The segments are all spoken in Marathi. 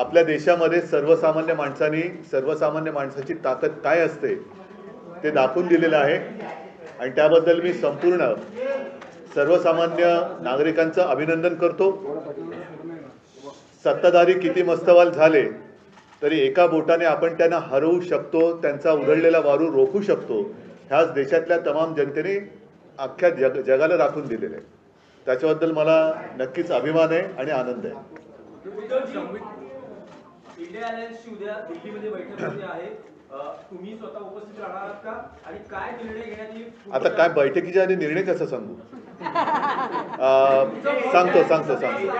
आपल्या देशामध्ये सर्वसामान्य माणसांनी सर्वसामान्य माणसाची ताकद काय असते ते दाखवून दिलेलं आहे. आणि त्याबद्दल मी संपूर्ण सर्वसामान्य नागरिकांचं अभिनंदन करतो. सत्ताधारी किती मस्तवाल झाले तरी एका बोटाने आपण त्यांना हरवू शकतो त्यांचा उधळलेला वारू रोखू शकतो ह्याच देशातल्या तमाम जनतेने अख्ख्या जग जगाला दाखवून दिलेलं आहे. त्याच्याबद्दल मला नक्कीच अभिमान आहे आणि आनंद आहे. इंडिया अलायन्सची उद्या दिल्लीमध्ये बैठक होते आहे. तुम्ही स्वतः उपस्थित राहणार आहात का? आणि काय निर्णय घेण्यात येईल? आता काय बैठकीच्या आधी निर्णय कसा सांगू? सांगतो सांगतो सांगतो.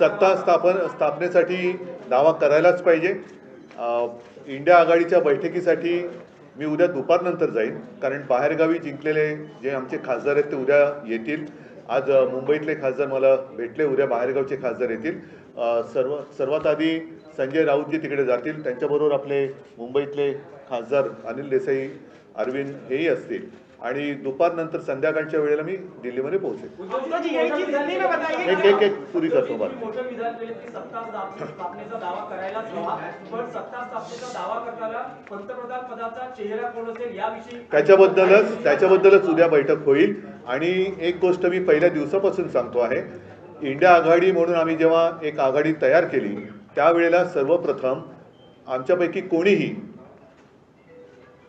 सत्ता. स्थापन स्थापनेसाठी दावा करायलाच पाहिजे. इंडिया आघाडीच्या बैठकीसाठी मी उद्या दुपारनंतर जाईन. कारण बाहेरगावी जिंकलेले जे आमचे खासदार आहेत ते उद्या येतील. आज मुंबईतले खासदार मला भेटले उद्या बाहेरगावचे खासदार येतील. सर्व सर्वात आधी संजय राऊतजी तिकडे जातील. त्यांच्याबरोबर आपले मुंबईतले खासदार अनिल देसाई अरविंद हेही असतील. आणि दुपारनंतर संध्याकाळच्या वेळेला मी दिल्लीमध्ये पोहोचेल. एक एक एक पुरी करतो त्याच्याबद्दलच त्याच्याबद्दलच उद्या बैठक होईल. आणि एक गोष्ट मी पहिल्या दिवसापासून सांगतो आहे इंडिया आघाडी म्हणून आम्ही जेव्हा एक आघाडी तयार केली त्यावेळेला सर्वप्रथम आमच्यापैकी कोणीही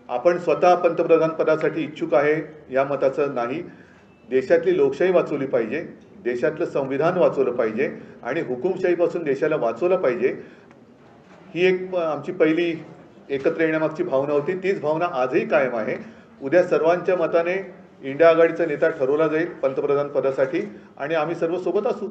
आपण स्वतः पंतप्रधान पदासाठी इच्छुक आहे या मताचं नाही. देशातली लोकशाही वाचवली पाहिजे देशातलं संविधान वाचवलं पाहिजे आणि हुकुमशाहीपासून देशाला वाचवलं पाहिजे ही एक आमची पहिली एकत्र येण्यामागची भावना होती. तीच भावना आजही कायम आहे. उद्या सर्वांच्या मताने इंडिया आघाडीचा नेता ठरवला जाईल पंतप्रधान पदासाठी आणि आम्ही सर्व सोबत असू.